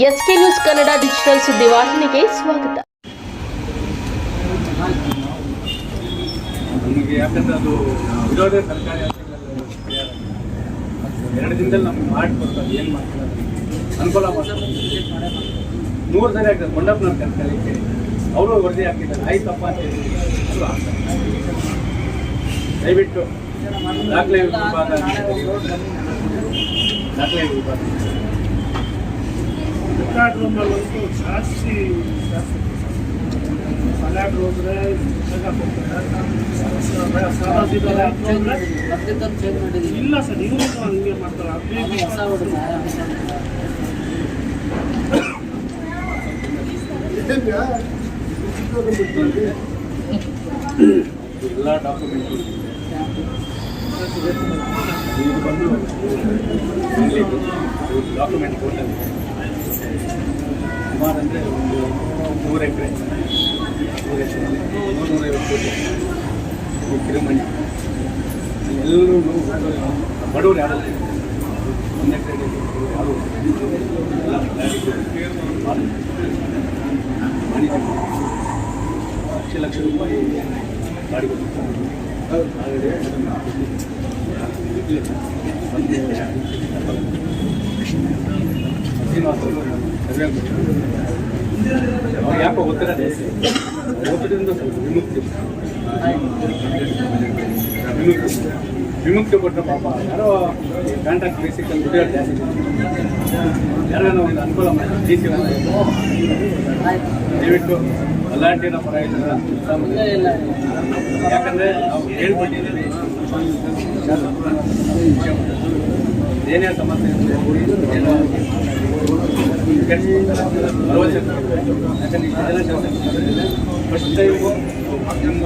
S K news Kannada digital ಸುದ್ದಿವಾಹಿನಿಗೆ ಸ್ವಾಗತ. ನಮಗೆ ಯಾಕಂದ್ರೆ ಅದು ವಿರೋಧ ಸರ್ಕಾರಿ. ಎರಡು ದಿನದಲ್ಲಿ ನಮ್ಗೆ ಮಾಡಿ ಕೊಡ್ತಾರೆ, ಏನು ಮಾಡ್ತಾರೆ ಅನುಕೂಲ ಮಾಡ್ತಾರೆ. ಮೂರು ಸರಿ ಆಗ್ತದೆ ಮಂಡಪನ ಕರ್ಕಲಿಕ್ಕೆ ಅವರು ವರದಿ ಹಾಕಿದ್ದಾರೆ, ಆಯ್ತಪ್ಪ ಅಂತ ಹೇಳಿ. ದಯವಿಟ್ಟು ದಾಖಲೆ ವಿಭಾಗ ದಾಖಲೆ ರೆಕಾರ್ಡ್ ರೂಮಲ್ಲಂತೂ ಜಾಸ್ತಿ ಜಾಸ್ತಿ ಮಲ್ಯಾಡ್ ಹೋದ್ರೆ ಇಲ್ಲ ಸರ್ ನೀವು ಹಂಗೆ ಮಾಡ್ತಾರೆ. ಅದೇ ಎಲ್ಲ ಡಾಕ್ಯುಮೆಂಟ್ ಡಾಕ್ಯುಮೆಂಟ್ ಟೋಟಲ್ ಸುಮಾರು ಅಂದರೆ ಒಂದು ನೂರು ಎಕರೆ ನೂರು ಎಕರೆ ನೂರ ನೂರೈವತ್ತು ಕೋಟಿ ಇದು ಕಿರುಮಣಿ ಎಲ್ಲರೂ ಬಡವರು ಯಾರು ಒಂದು ಎಕರೆ ಯಾರು ಎಲ್ಲ ಮಾಡಿದ್ದಾರೆ. ಲಕ್ಷ ಲಕ್ಷ ರೂಪಾಯಿ ಬಾಡಿಗೆ ಅವ್ರು ಯಾಕೋ ಜಾಸ್ತಿ ಒತ್ತಡದಿಂದ ಸ್ವಲ್ಪ ವಿಮುಕ್ತಿ ವಿಮುಕ್ತಿ ವಿಮುಕ್ತಿ ಕೊಟ್ಟ ಪಾಪ ಯಾರೋ ಕಾಂಟ್ರಾಕ್ಟ್ ಬೇಸಿಕಲ್ಲಿ ದುಡಿಯೋರು ಜಾಸ್ತಿ ಯಾರೋ ಒಂದು ಅನುಕೂಲ ಮಾಡಿ ಡಿ ಸಿ ದಯವಿಟ್ಟು ಗಲಾಟೆನ ಪರ ಇಲ್ಲ ಯಾಕಂದ್ರೆ ನಾವು ಹೇಳ್ಕೊಟ್ಟಿದ್ದೀವಿ ಏನೇ ಸಮಸ್ಯೆ ಏನೋ ಕೆಡ್ಸ್ಕೊತಾರೆ. ಆಲೋಚನೆ ಯಾಕಂದ್ರೆ ಇಷ್ಟು ಜನ ಶಾಸಕರು ಫಸ್ಟ್ ಟೈಮು ನಮ್ಮ